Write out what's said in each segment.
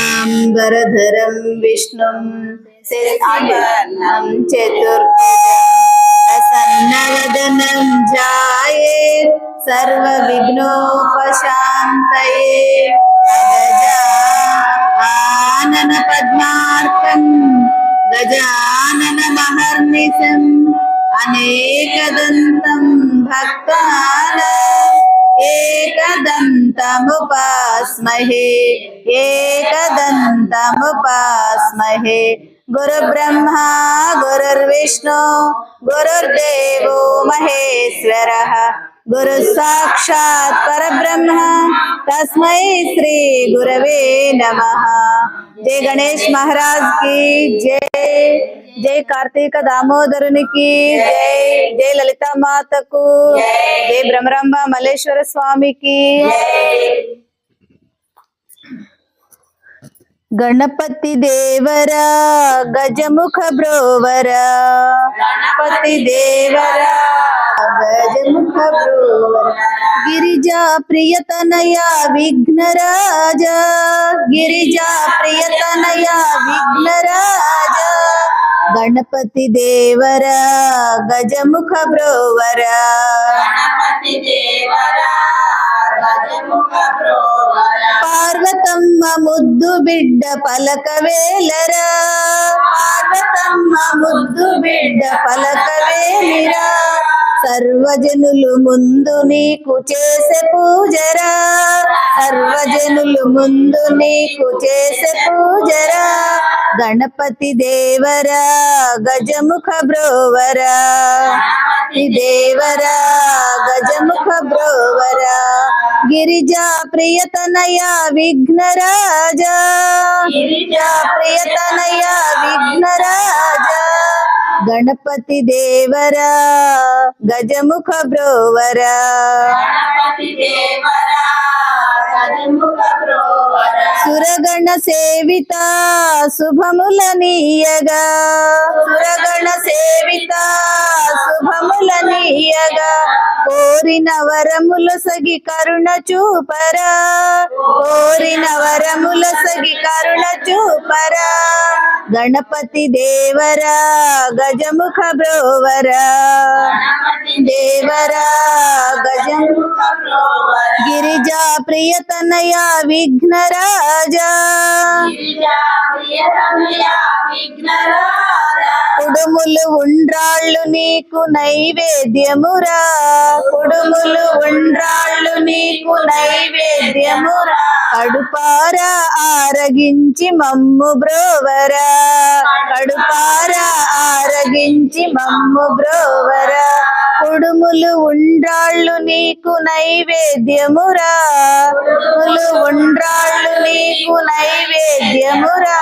शुक्लाम्बरधरं विष्णुं शशिवर्णं चतुर्भुजसन्नवदनं जाये सर्वविघ्नोपशान्तये आननपद्मार्कं गजाननमहर्निशम् अनेकदन्तं भक्तानाम् एकदन्तमुपास्महे एकदन्तमुपास्महे। गुरुब्रह्मा गुरुर्विष्णु गुरुर्देवो महेश्वरः। గురు సాక్షాత్ పరబ్రహ్మ. తస్మై శ్రీ గురవే నమ. జై గణేష్ మహారాజ్కి జై. జై కార్తీక దామోదరునికి జై. జై లలితా మాతకు జై బ్రహ్మరంభ మల్లేశ్వర స్వామికి గణపతి దేవరా గజముఖ బ్రోవరా. గణపతి దేవరా గజముఖ బ్రోవరా. గిరిజా ప్రియతనయ విఘ్నరాజ. గిరిజా ప్రియతనయ విఘ్నరాజ. గణపతి దేవరా గజముఖ బ్రోవరా. గణపతి దేవరా గజముఖ ప్రోవరా పార్వతమ్మ ముద్దు బిడ్డ పలకవేలరా పార్వతమ్మ ముద్దు బిడ్డ పలకవేలిరా సర్వజనులు ముందు నీకు చేసే పూజరా. సర్వజనులు ముందు నీకు చేసే పూజరా. గణపతి దేవరా గజముఖ బ్రోవరా. దేవరా గజముఖ బ్రోవరా. గిరిజా ప్రియతనయా విఘ్నరాజా. గిరిజా ప్రియతనయా విఘ్నరాజా. గణపతి దేవరా గజముఖ బ్రోవరా. సురగణ సేవిత శుభముల నీయగా సురగణ సేవిత శుభముల నీయగా కోరిన వరముల సగి కరుణ చూపరా. కోరిన వరముల సగి కరుణ చూపరా. గణపతి దేవరా గజముఖ బ్రోవరా. దేవరా గజముఖ గిరిజా ప్రియతనయ విఘ్నరాజా. కుడుములు ఉండ్రాళ్ళు నీకు నైవేద్యమురా. కుడుములు ఉండ్రాళ్ళు నీకు నైవేద్యమురా. కడుపార ఆరగించి మమ్ము బ్రోవరా. కడుపార ఆరగించి మమ్ము బ్రోవరా. కుడుములు ఉండ్రాళ్ళు నీకు నైవేద్యమురా. కుడుములు ఉండ్రాళ్ళు నీకు నైవేద్యమురా.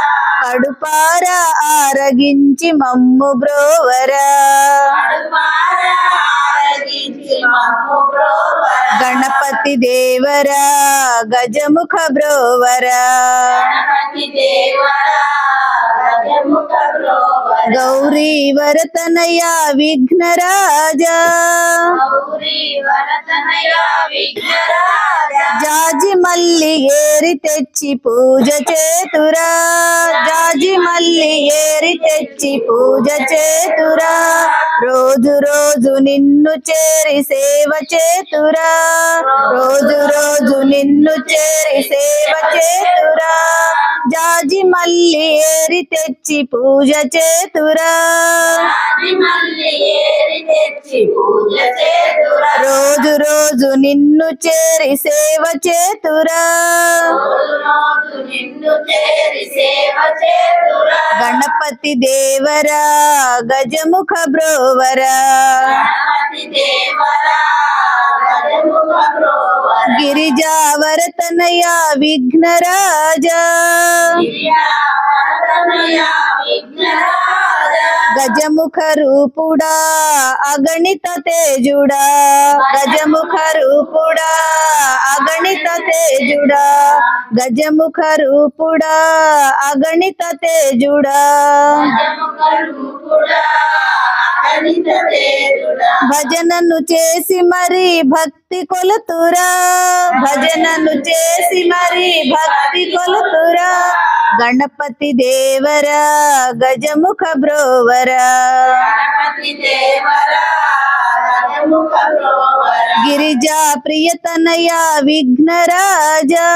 కడుపార ఆరగించి మమ్ము బ్రోవరా. గణపతి దేవరా గజముఖ బ్రోవరా. గౌరీ వరతనయ విఘ్నరాజా. జాజి మల్లి ఏరి తెచ్చి పూజ చేతురా. జాజి మల్లి ఏరి తెచ్చి పూజ చేతురా. రోజు రోజు నిన్ను చేరి సేవ చేతురా. రోజు రోజు నిన్ను చేరి సేవ చేతురా. జాజి మల్లి ఏరి తెచ్చి తెచ్చి పూజ చేతురా. రోజు రోజు నిన్ను చేరి సేవ చేతురా. గణపతి దేవరా గజముఖ బ్రోవరా. గణపతి దేవరా గజముఖ గిరిజావరతనయ విఘ్నరాజా. గజముఖ రూపుడా అగణిత తేజుడా. గజముఖ రూపుడా అగణిత తేజుడా గజముఖ రూపుడా అగణిత తేజుడా. జముఖరూపుడా, అగణిత తేజుడా, భజనను చేసి మరి భక్తి కొలుతురా? భజనను చేసి మరి భక్తి కొలుతురా? గణపతి దేవరా? గజముఖ బ్రోవరా? గిరిజా ప్రియతనయ విఘ్నరాజా?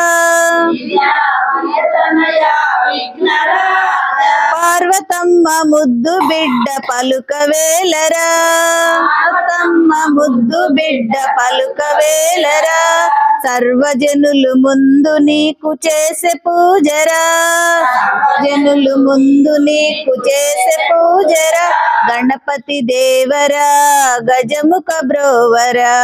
అత్తమ్మ ముద్దు బిడ్డ పలుకవేలరా అత్తమ్మ ముద్దు బిడ్డ పలుకవేలరా సర్వజనులు ముందు నీకు చేసే పూజరా. జనులు ముందు నీకు చేసే పూజరా. గణపతి దేవరా గజముఖ బ్రోవరా.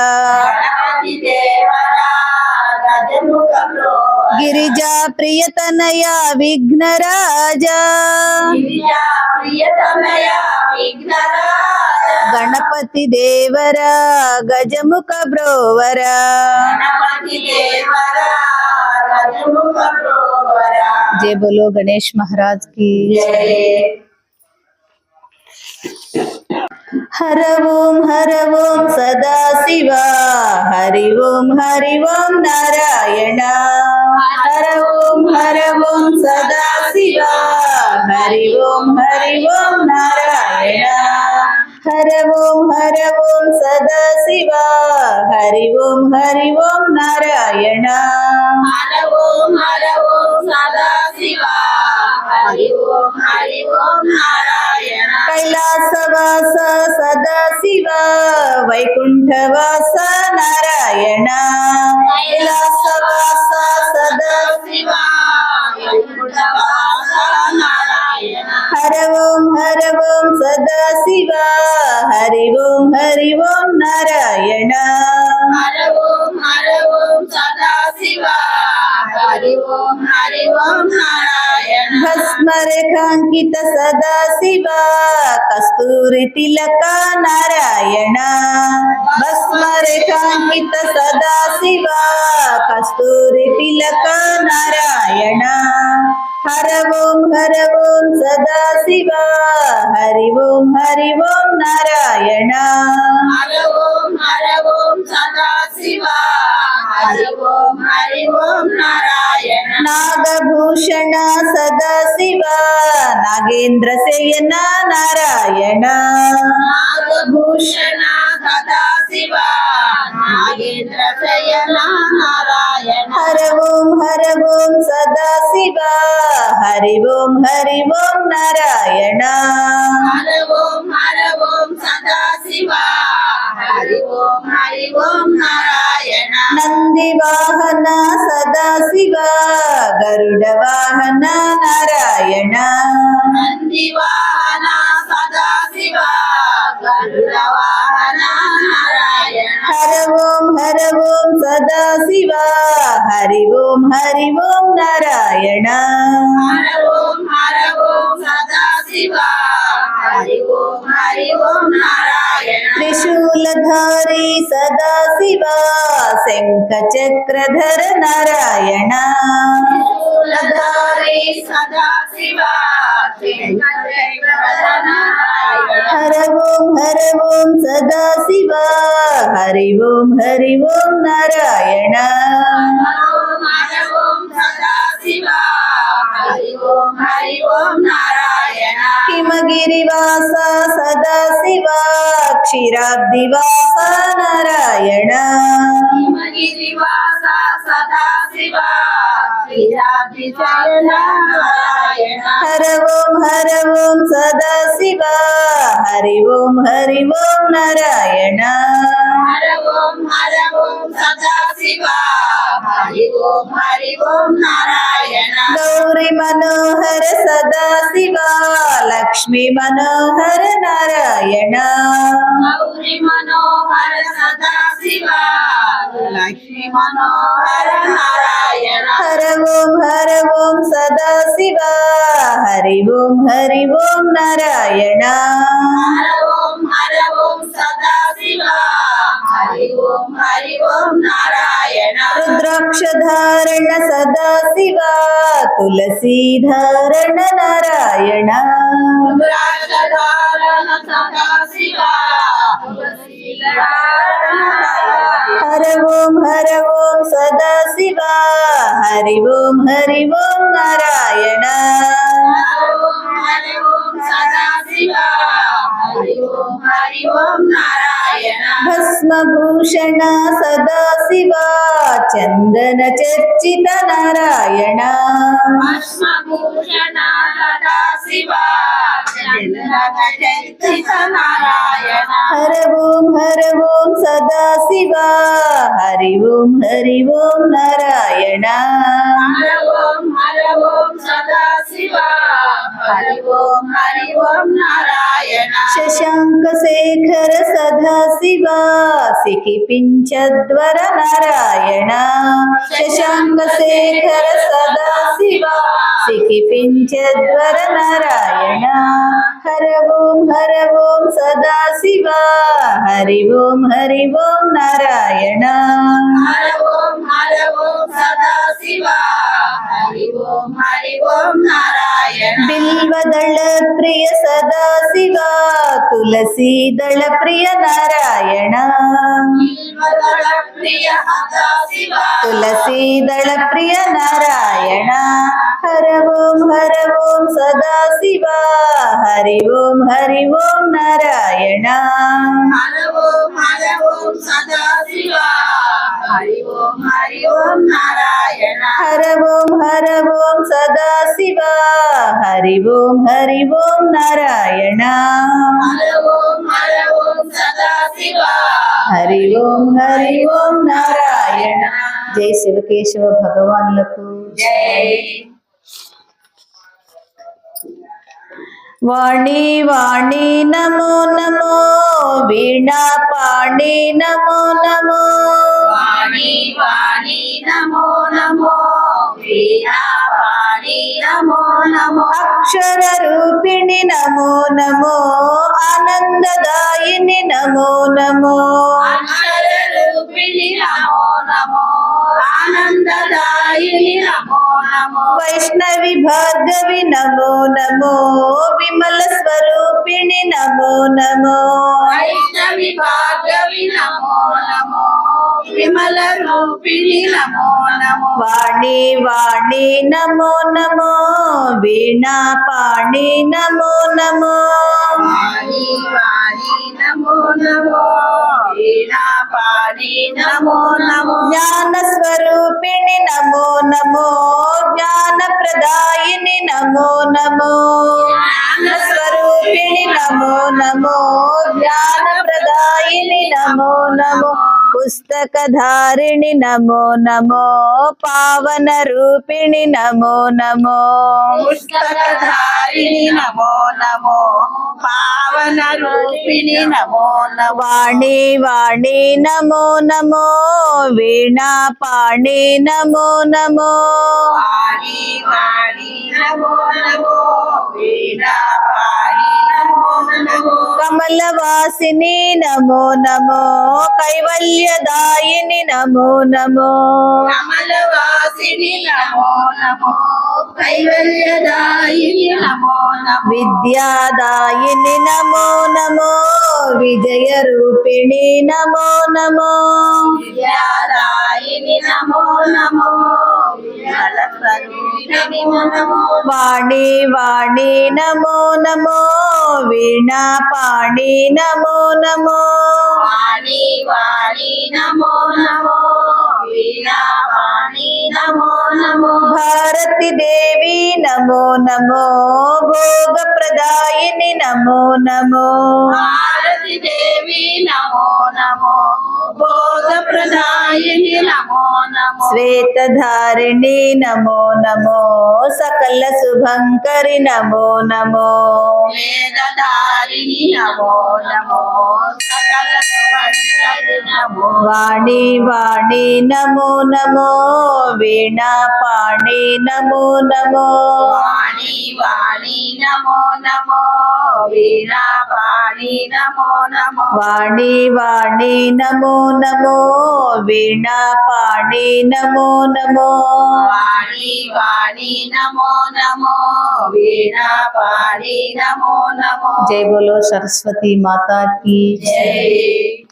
గిరిజా ప్రియతనయ విఘ్నరాజ, గణపతి దేవరా గజముఖ బ్రోవరా. గణపతి దేవరా, గజముఖ ప్రోవరా. జై బోలో గణేష్ మహారాజ్కి జై హర ఓం హర ఓం సదా శివ హరి ఓం హరి ఓం నారాయణ హర ఓం హర ఓం సదా శివ హరి ఓం హరి ఓం నారాయణ హర ఓం హర ఓం సదా శివ హరి ఓం హరి ఓం నారాయణ హర ఓం హర ఓం సదా శివ హరి ఓం హరి ఓం నారాయణ కైలాసవాస ఓం సదా శివ హరి ఓం హరి ఓం నారాయణ. హర ఓం హర ఓం సదా శివ హరి ఓం హరి ఓం నారాయణ. భస్మరేఖాంకిత కస్తూరి తిలక నారాయణ. భస్మరేఖాంకిత సదా శివ కస్తూరి తిలక నారాయణ. హర ఓం హర ఓం సదా శివ హరి ఓం హరి ఓం నారాయణ హర ఓం హర ఓం సదా శివ హరి ఓం హరి ఓం నారాయణ నాగభూషణ సదా శివ నాగేంద్ర శయన నారాయణ నాగభూషణ సదా శివ నాగేంద్ర శయన నారాయణ హర ఓం హర ఓం సదా శివ హరి ఓం హరి ఓం నారాయణ హర ఓం హర ఓం సదా శివ హరి ఓం హరి ఓం నారాయణ నంది వాహన సదా శివ గరుడ వాహన నారాయణ నంది వాహన ఓం సదా శివ. హరి ఓం హరి ఓం నారాయణ. ఓం హర ఓం సదా శివ. హరి ఓం హరి ఓం నారాయణ. త్రిశూలధారి సదా శివ. శంఖ చక్రధర నారాయణ. శూలధారి సదా శివ నారాయణ హర ఓం హర ఓం సదా శివ హరి ఓం హరి శివ హరి ఓం హరి ఓం నారాయణ హిమగిరివాస సదా శివ క్షీరాబ్దివాస నారాయణ. హిమగిరివాస సదా శివ శ్రీరాధి జయ నారాయణ. హర ఓం హర ఓం సదా శివ హరి ఓం హరి ఓం నారాయణ. హర ఓం హర ఓం సదా హరి ఓం నారాయణ. గౌరి మనోహర సదా శివ లక్ష్మీ మనోహర నారాయణ. గౌరి మనోహర సదా శివ లక్ష్మీ మనోహర నారాయణ. హర ఓం హర ఓం సదా శివ హరి ఓం హరి ఓం నారాయణ. హర ఓం హర ఓం సదా శివ హరి ఓం హరి ఓం నారాయణ రుద్ర రుద్రాక్షధారణ సదాశివ తులసీధారణ నారాయణ రుద్రాక్షధారణ సదాశివ హర ఓం హర ఓం సదాశివ హరి ఓం హరి ఓం నారాయణ హరి ఓం సదాశివ హరి ఓం హరి ఓం నారాయణ భస్మభూషణ సదాశివ చందన చర్చిత నారాయణ భస్మభూషణ సదాశివ చంద్రకచర్చిత నారాయణ హర ఓం హర ఓం సదాశివ హరి ఓం హరి ఓం నారాయణ హర ఓం హర ఓం సదాశివ హరి ఓం హరి ఓం నారాయణ శశాంక శేఖర సదాశివ సికిపించద్వర నారాయణ శశాంక శేఖర సదాశివ సికిపించద్వర నారాయణ హర ఓం హర ఓం సదాశివ హరి ఓం హరి ఓం నారాయణ హర ఓం హర ఓం సదాశివ హరి ఓం హరి ఓం నారాయణ బిల్వదళ ప్రియ సదాశివ తులసీదళ ప్రియ నారాయణ బిల్వదళ ప్రియ సదాశివ తులసీదళ ప్రియ నారాయణ హర ఓం హర ఓం సదాశివ హరి ఓం హరి ఓం నారాయణ హర ఓం హర ఓం సదాశివ హరి ఓం హరి ఓం నారాయణ హర ఓం హర ఓం సదాశివ హరి ఓం హరి ఓం నారాయణ హర ఓం హర ఓం సదాశివ హరి ఓం హరి ఓం నారాయణ. జై శివకేశవ భగవాన్లకు. జై. వాణి వాణి నమో నమో. వీణా పాణి నమో నమో. వాణి వాణి నమో నమో. వీణా వాణి నమో నమో. అక్షర రూపిణి నమో నమో. ఆనందదాయిని నమో నమో. అక్షర రూపిణి నమో నమో. ఆనందదాయిని నమో నమో. వైష్ణవి భార్గవి నమో నమో. విమల స్వరూపిణి నమో నమో. వైష్ణవి భార్గవి నమో నమో. విమల రూపిణి నమో నమో. వాణి వాణి నమో నమో. వీణా పాణి నమో నమో. వాణి వాణి నమో నమో. వీణా నమో నమో. జ్ఞాన స్వరూపిణి నమో నమో. జ్ఞాన ప్రదాయిని నమో నమో. జ్ఞాన స్వరూపిణి నమో నమో జ్ఞాన ప్రదాయిని నమో నమో. పుస్తకధారిణి నమో నమో పావన రూపిణి నమో నమో. పుస్తకధారిణి నమో నమో పావన రూపిణి నమో నమో. వాణి వాణి నమో నమో వీణా పాణి నమో నమో. వాణి వాణి నమో నమో వీణా పాణి నమో నమో. కమలవాసిని నమో నమో కైవల్యదాయిని నమో నమో. కమలవాసిని నమో నమో. కైవల్యదాయిని నమో నమో. విద్యాదాయిని నమో విజయ రూపిణి నమో నమో. నమో నమో. వాణి వాణి నమో నమో. వీణా పాణి నమో నమో. వాణి వాణి నమో నమో. వాణి నమో నమో భారతి దేవి నమో నమో భోగ ప్రదాయిని నమో నమో భారతి దేవి నమో నమో బోధ ప్రదాయిని నమో నమో శ్వేతధారిణి నమో నమో సకల శుభంకరి నమో నమో వేదధారిణి నమో నమో సకల సుభంకరి నమో నమో వీణా పాణి నమో నమో. వాణి వాణి నమో నమో. వీణా పాణి నమో నమో. వాణి వాణి నమో నమో. వీణా పాణి నమో నమో. వాణి వాణి నమో నమో. వీణా పాణి నమో నమో. జై బోలో సరస్వతి మాతా की జై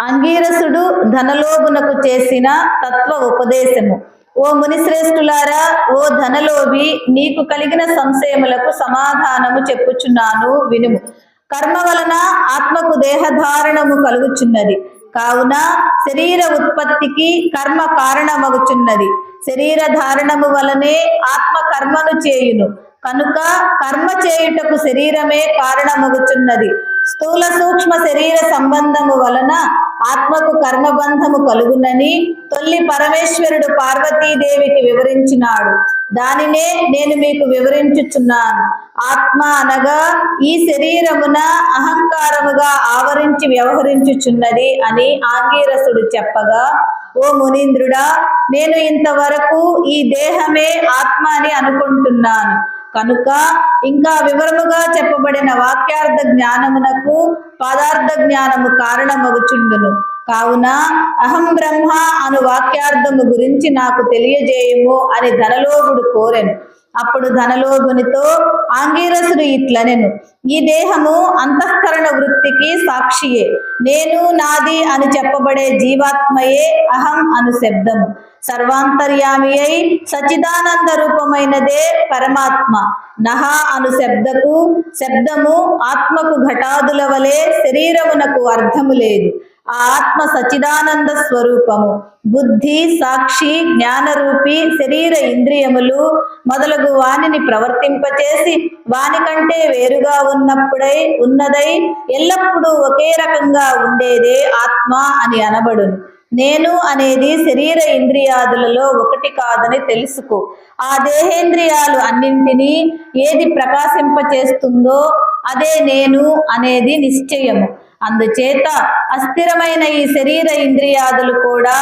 అంగీరసుడు ధనలోభునకు చేసిన తత్వ ఉపదేశము. ఓ మునిశ్రేష్ఠులారా ఓ ధనలోభి నీకు కలిగిన సంశయములకు సమాధానము చెప్పుచున్నాను వినుము. కర్మ వలన ఆత్మకు దేహధారణము కలుగుచున్నది. కావున శరీర ఉత్పత్తికి కర్మ కారణమగుచున్నది. శరీర ధారణము వలనే ఆత్మ కర్మను చేయును. కనుక కర్మ చేయుటకు శరీరమే కారణమగుచున్నది. స్థూల సూక్ష్మ శరీర సంబంధము వలన ఆత్మకు కర్మబంధము కలుగునని తొల్లి పరమేశ్వరుడు పార్వతీదేవికి వివరించినాడు. దానినే నేను మీకు వివరించుచున్నాను. ఆత్మ అనగా ఈ శరీరమున అహంకారముగా ఆవరించి వ్యవహరించుచున్నది అని ఆంగీరసుడు చెప్పగా ఓ మునీంద్రుడా నేను ఇంతవరకు ఈ దేహమే ఆత్మ అని అనుకుంటున్నాను. కనుక ఇంకా వివరముగా చెప్పబడిన వాక్యార్థ జ్ఞానమునకు పదార్థ జ్ఞానము కారణమగుచుండును. కావున అహం బ్రహ్మ అను వాక్యార్థము గురించి నాకు తెలియజేయము అని ధనలోభుడు కోరెను. అప్పుడు ధనలోభునితో ఆంగీరసుడు ఇట్లనెను. ఈ దేహము అంతఃకరణ వృత్తికి సాక్షియే. నేను నాది అని చెప్పబడే జీవాత్మయే అహం అను శబ్దము. సర్వాంతర్యామి అయి సచిదానంద రూపమైనదే పరమాత్మ. నహ అను శబ్దకు శబ్దము ఆత్మకు ఘటాదుల వలె శరీరమునకు అర్థము లేదు. ఆ ఆత్మ సచిదానంద స్వరూపము. బుద్ధి సాక్షి జ్ఞానరూపి శరీర ఇంద్రియములు మొదలగు వానిని ప్రవర్తింపచేసి వాని కంటే వేరుగా ఉన్నప్పుడై ఉన్నదై ఎల్లప్పుడూ ఒకే రకంగా ఉండేదే ఆత్మ అని అనబడును. నేను అనేది శరీర ఇంద్రియాదులలో ఒకటి కాదని తెలుసుకో. ఆ దేహేంద్రియాలు అన్నింటినీ ఏది ప్రకాశింపచేస్తుందో అదే నేను అనేది నిశ్చయము. అందుచేత అస్థిరమైన ఈ శరీర ఇంద్రియాదులు కూడా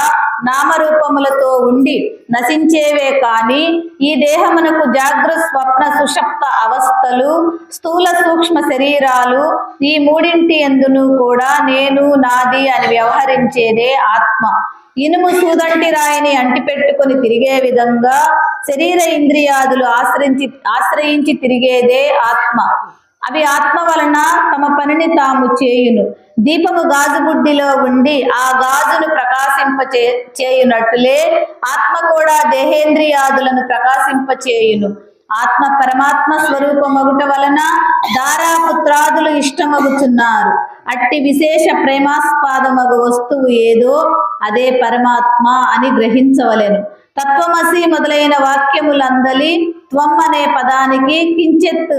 నామరూపములతో ఉండి నశించేవే కాని ఈ దేహమునకు జాగ్ర స్వప్న సుషప్త అవస్థలు స్థూల సూక్ష్మ శరీరాలు ఈ మూడింటి ఎందును కూడా నేను నాది అని వ్యవహరించేదే ఆత్మ. ఇనుము సూదంటి రాయిని అంటిపెట్టుకొని తిరిగే విధంగా శరీర ఇంద్రియాదులు ఆశ్రయించి ఆశ్రయించి తిరిగేదే ఆత్మ. అవి ఆత్మ వలన తమ పనిని తాము చేయును. దీపము గాజు బుడ్డిలో ఉండి ఆ గాజును ప్రకాశింప చేయునట్లే చేయునట్టులే ఆత్మ కూడా దేహేంద్రియాదులను ప్రకాశింప చేయును. ఆత్మ పరమాత్మ స్వరూపమగుట వలన దారాపుత్రాదులు ఇష్టమగుచున్నారు. అట్టి విశేష ప్రేమాస్పాదమగు వస్తువు ఏదో అదే పరమాత్మ అని గ్రహించవలెను. తత్వమసి మొదలైన వాక్యములందలి త్వం అనే పదానికి కించెత్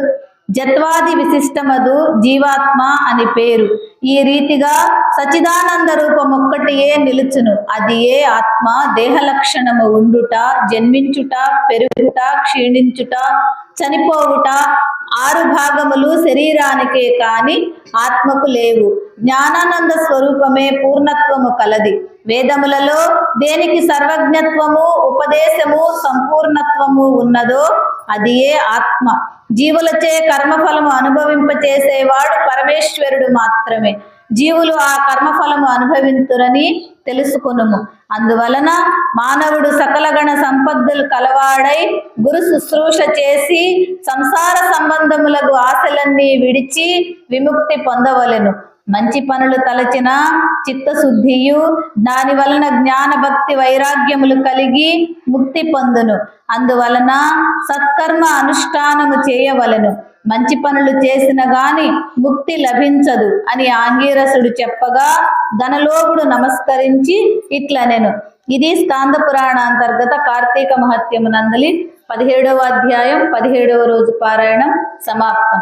జత్వాది విశిష్టమదు జీవాత్మ అని పేరు. ఈ రీతిగా సచిదానంద రూపమొక్కటియే నిలుచును. అది ఏ ఆత్మ? దేహ లక్షణము ఉండుట జన్మించుట పెరుగుట క్షీణించుట చనిపోవుట ఆరు భాగములు శరీరానికే కాని ఆత్మకు లేవు. జ్ఞానానంద స్వరూపమే పూర్ణత్వము కలది. వేదములలో దేనికి సర్వజ్ఞత్వము ఉపదేశము సంపూర్ణత్వము ఉన్నదో అది ఏ ఆత్మ. జీవులచే కర్మఫలము అనుభవింపచేసేవాడు పరమేశ్వరుడు మాత్రమే. జీవులు ఆ కర్మఫలము అనుభవింతురని తెలుసుకునుము. అందువలన మానవుడు సకలగణ సంపద్దులు కలవాడై గురు శుశ్రూష చేసి సంసార సంబంధములకు ఆశలన్నీ విడిచి విముక్తి పొందవలెను. మంచి పనులు తలచిన చిత్తశుద్ధియు దాని వలన జ్ఞాన భక్తి వైరాగ్యములు కలిగి ముక్తి పొందును. అందువలన సత్కర్మ అనుష్ఠానము చేయవలెను. మంచి పనులు చేసిన గాని ముక్తి లభించదు అని ఆంగీరసుడు చెప్పగా ధనలోగుడు నమస్కరించి ఇట్లనెను. ఇది స్కాంద పురాణ అంతర్గత కార్తీక మహత్యము నందలి పదిహేడవ అధ్యాయం పదిహేడవ రోజు పారాయణం సమాప్తం.